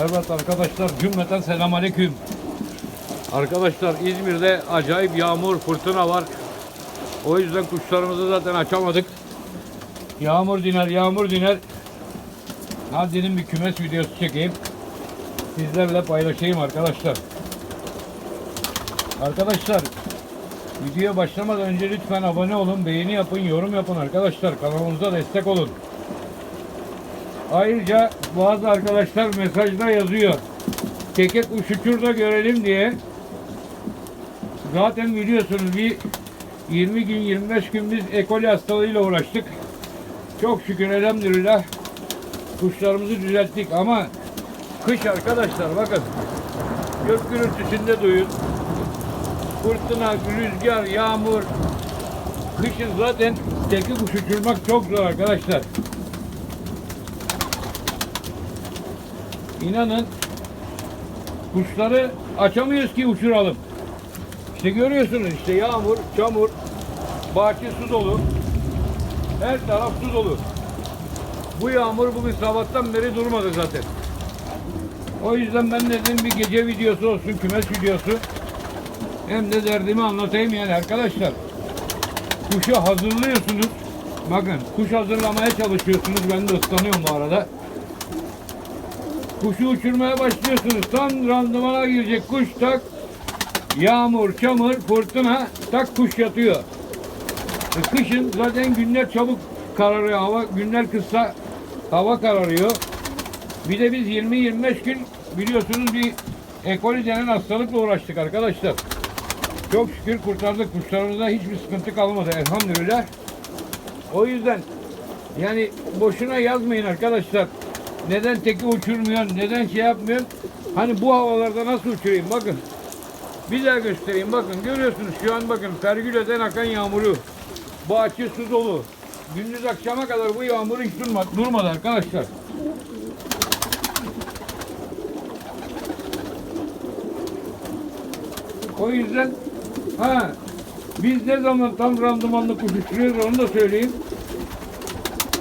Evet arkadaşlar cümleten selamünaleyküm. Arkadaşlar İzmir'de acayip yağmur, fırtına var. O yüzden kuşlarımızı zaten açamadık. Yağmur diner, yağmur diner. Dedim bir kümes videosu çekeyim. Sizlerle paylaşayım arkadaşlar. Arkadaşlar videoya başlamadan önce lütfen abone olun, beğeni yapın, yorum yapın arkadaşlar. Kanalımıza destek olun. Ayrıca bazı arkadaşlar mesajda yazıyor. Kekek uçutur da görelim diye. Zaten biliyorsunuz bir 20 gün 25 gün biz ekoli hastalığıyla uğraştık. Çok şükür elhamdülillah kuşlarımızı düzelttik ama kış arkadaşlar bakın gök gürültüsünde duyun. Fırtına, rüzgar, yağmur. Kışın zaten teki kuş uçurmak çok zor arkadaşlar. İnanın kuşları açamıyoruz ki uçuralım. İşte görüyorsunuz işte yağmur, çamur, bahçe su dolu. Her taraf su dolu. Bu yağmur bugün sabahtan beri durmadı zaten. O yüzden ben dedim bir gece videosu olsun, kümes videosu. Hem de derdimi anlatayım yani arkadaşlar. Kuşu hazırlıyorsunuz. Bakın kuş hazırlamaya çalışıyorsunuz. Ben de ıslanıyorum bu arada. Kuşu uçurmaya başlıyorsunuz. Tam randımana girecek kuş tak. Yağmur, çamur, fırtına tak kuş yatıyor. E, kışın zaten günler çabuk kararıyor hava. Günler kısa hava kararıyor. Bir de biz 20-25 gün biliyorsunuz bir ekoli denen hastalıkla uğraştık arkadaşlar. Çok şükür kurtardık. Kuşlarımızda hiçbir sıkıntı kalmadı elhamdülillah. O yüzden yani boşuna yazmayın arkadaşlar. Neden teki uçurmuyorsun? Neden şey yapmıyorsun? Hani bu havalarda nasıl uçurayım? Bakın. Bir daha göstereyim. Bakın görüyorsunuz şu an bakın pergüleden akan yağmuru. Bahçe su dolu. Gündüz akşama kadar bu yağmur hiç durmadı, durmadı arkadaşlar. O yüzden ha biz ne zaman tam randımanlı kuş uçuruyoruz onu da söyleyeyim.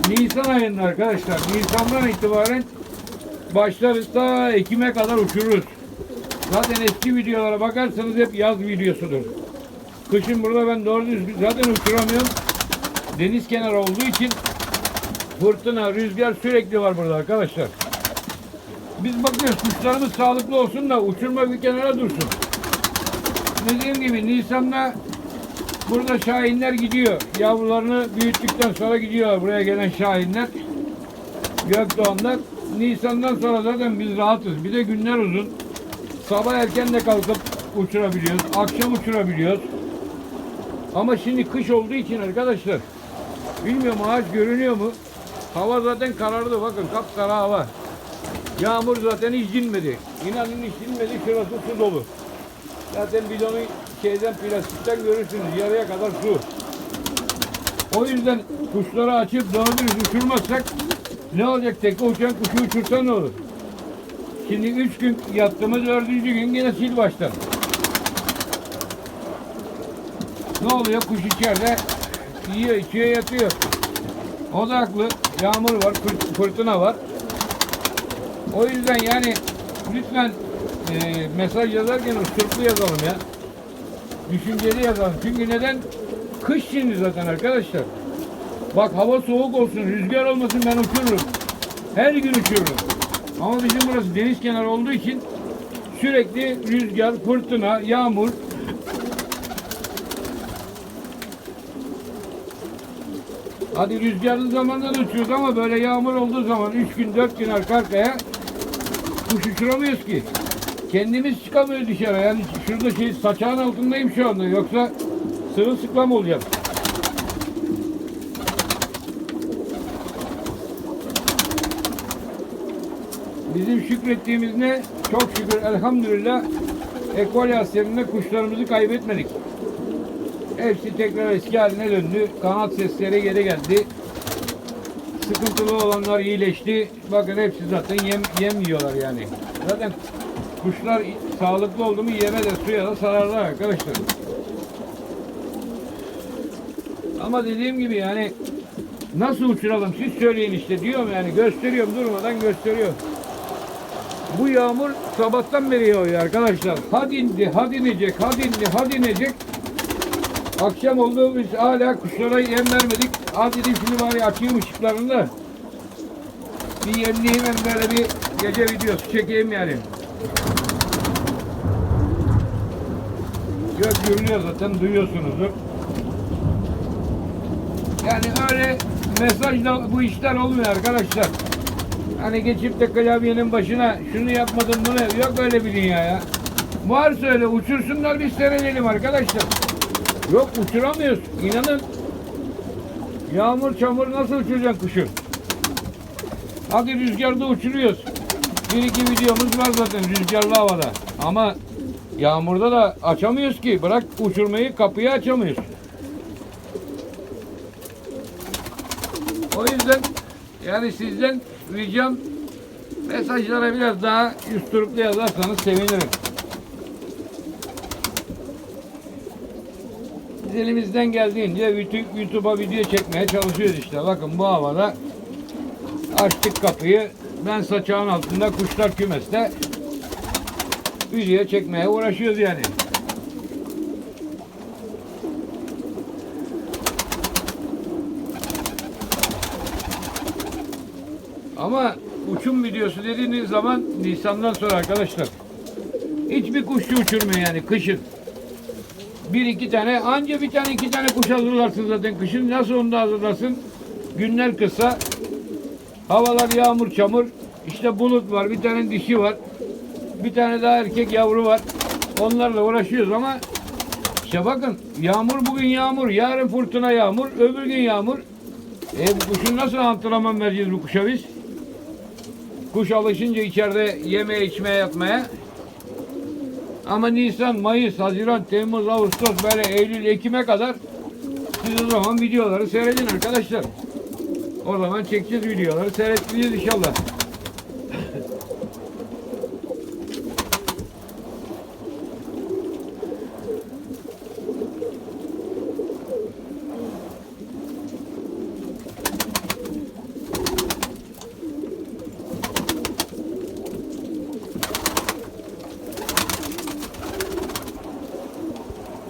Nisan ayında arkadaşlar. Nisan'dan itibaren başlarız ta Ekim'e kadar uçururuz. Zaten eski videolara bakarsanız hep yaz videosudur. Kışın burada ben doğru düzgün zaten uçuramıyorum. Deniz kenarı olduğu için fırtına, rüzgar sürekli var burada arkadaşlar. Biz bakıyoruz kuşlarımız sağlıklı olsun da uçurma bir kenara dursun. Dediğim gibi Nisan'da burada şahinler gidiyor. Yavrularını büyüttükten sonra gidiyorlar buraya gelen şahinler. Gökdoğanlar. Nisan'dan sonra zaten biz rahatız. Bir de günler uzun. Sabah erken de kalkıp uçurabiliyoruz. Akşam uçurabiliyoruz. Ama şimdi kış olduğu için arkadaşlar bilmiyorum ağaç görünüyor mu? Hava zaten karardı bakın kapkara hava. Yağmur zaten hiç dinmedi. İnanın hiç dinmedi şurası su dolu. Zaten bidonu şeyden plastikten görürsünüz yarıya kadar su. O yüzden kuşları açıp doğru düz uçurmazsak ne olacak? Teke uçan kuşu uçursa ne olur? Şimdi üç gün yattığımız dördüncü gün yine sil baştan. Ne oluyor? Kuş içeride yiyor, içiyor, yatıyor. O da haklı. Yağmur var, fır- fırtına var. O yüzden yani lütfen e, mesaj yazarken üsluplu yazalım ya. Düşünceli yazalım. Çünkü neden? Kış şimdi zaten arkadaşlar. Bak hava soğuk olsun, rüzgar olmasın ben uçururum. Her gün uçururum. Ama bizim burası deniz kenarı olduğu için sürekli rüzgar, fırtına, yağmur. Hadi rüzgarlı zamanda da uçuyoruz ama böyle yağmur olduğu zaman 3 gün 4 gün arka arkaya kuş uçuramıyoruz ki. Kendimiz çıkamıyoruz dışarı. Yani şurada şey saçağın altındayım şu anda. Yoksa sırılsıklam olacağım. Bizim şükrettiğimiz ne? Çok şükür elhamdülillah ekol askerinde kuşlarımızı kaybetmedik. Hepsi tekrar eski haline döndü. Kanat sesleri geri geldi. Sıkıntılı olanlar iyileşti. Bakın hepsi zaten yem, yem yiyorlar yani. Zaten kuşlar sağlıklı oldu mu yeme de suya da sararlar arkadaşlar. Ama dediğim gibi yani nasıl uçuralım siz söyleyin işte diyorum yani gösteriyorum durmadan gösteriyor. Bu yağmur sabahtan beri yağıyor arkadaşlar. Had indi, had inecek, had indi, had inecek. Akşam oldu biz hala kuşlara yem vermedik. Hadi dedim şimdi bari açayım ışıklarını da. Bir yemleyeyim hem böyle bir gece videosu çekeyim yani. Gök gürlüyor zaten duyuyorsunuzdur. Yani öyle mesajla bu işler olmuyor arkadaşlar. Hani geçip de klavyenin başına şunu yapmadım bunu yok öyle bir dünya ya. Varsa öyle uçursunlar biz seyredelim arkadaşlar. Yok uçuramıyoruz inanın. Yağmur çamur nasıl uçuracaksın kuşu? Hadi rüzgarda uçuruyoruz. Bir iki videomuz var zaten rüzgarlı havada. Ama yağmurda da açamıyoruz ki. Bırak uçurmayı kapıyı açamıyoruz. O yüzden yani sizden ricam mesajlara biraz daha üstürüplü yazarsanız sevinirim. Biz elimizden geldiğince YouTube- YouTube'a video çekmeye çalışıyoruz işte. Bakın bu havada açtık kapıyı. Ben saçağın altında kuşlar kümeste video çekmeye uğraşıyoruz yani. Ama uçum videosu dediğiniz zaman Nisan'dan sonra arkadaşlar hiçbir kuşçu uçurmuyor yani kışın. Bir iki tane anca bir tane iki tane kuş hazırlarsın zaten kışın. Nasıl onu da hazırlarsın? Günler kısa. Havalar yağmur çamur. İşte bulut var. Bir tane dişi var. Bir tane daha erkek yavru var. Onlarla uğraşıyoruz ama işte bakın yağmur bugün yağmur. Yarın fırtına yağmur. Öbür gün yağmur. E bu kuşun nasıl antrenman vereceğiz bu kuşa biz? Kuş alışınca içeride yemeye içmeye yatmaya. Ama Nisan, Mayıs, Haziran, Temmuz, Ağustos böyle Eylül, Ekim'e kadar siz o zaman videoları seyredin arkadaşlar. O zaman çekeceğiz videoları seyredeceğiz inşallah.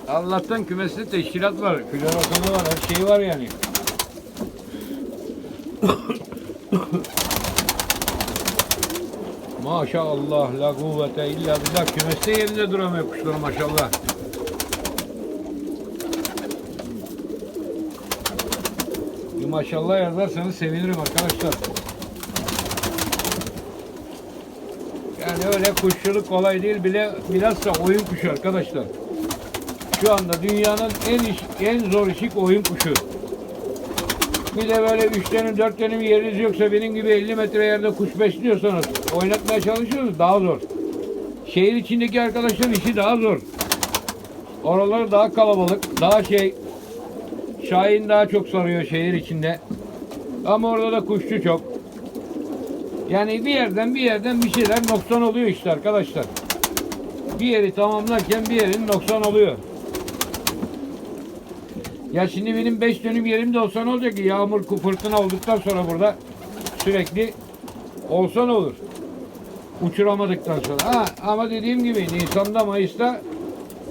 Allah'tan kümeste teşkilat var, floresanı var, her şey var yani. Maşallah la kuvvete illa billah kümeste yerinde duramıyor kuşlar maşallah. Bir maşallah yazarsanız sevinirim arkadaşlar. Yani öyle kuşçuluk kolay değil bile bilhassa oyun kuşu arkadaşlar. Şu anda dünyanın en iş, en zor işi oyun kuşu. Bir de böyle üç tane dört bir yeriniz yoksa benim gibi 50 metre yerde kuş besliyorsanız oynatmaya çalışıyorsunuz daha zor. Şehir içindeki arkadaşların işi daha zor. Oraları daha kalabalık, daha şey Şahin daha çok sarıyor şehir içinde. Ama orada da kuşçu çok. Yani bir yerden bir yerden bir şeyler noksan oluyor işte arkadaşlar. Bir yeri tamamlarken bir yerin noksan oluyor. Ya şimdi benim 5 dönüm yerimde olsa ne olacak ki? Yağmur, fırtına olduktan sonra burada sürekli olsa ne olur? Uçuramadıktan sonra. Ha, ama dediğim gibi Nisan'da, Mayıs'ta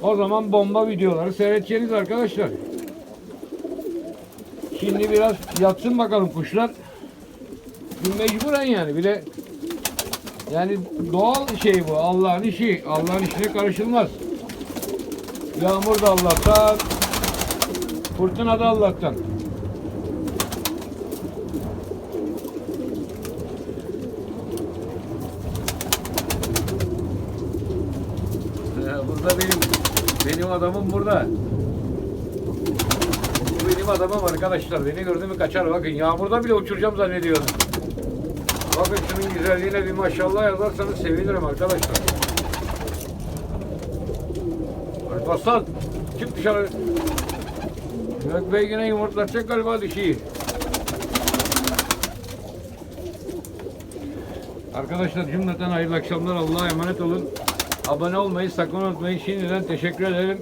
o zaman bomba videoları seyredeceğiniz arkadaşlar. Şimdi biraz yatsın bakalım kuşlar. Mecburen yani. Bir de yani doğal şey bu. Allah'ın işi. Allah'ın işine karışılmaz. Yağmur da Allah'tan. Fırtına da Allah'tan. Ee, Burada benim benim adamım burada. Bu benim adamım arkadaşlar. Beni gördü mü kaçar. Bakın yağmurda bile uçuracağım zannediyorum. Bakın şunun güzelliğine bir maşallah yazarsanız sevinirim arkadaşlar. Alparslan çık dışarı. Gök Bey yine yumurtlatacak galiba dişiyi. Arkadaşlar cümleten hayırlı akşamlar. Allah'a emanet olun. Abone olmayı sakın unutmayın. Şimdiden teşekkür ederim.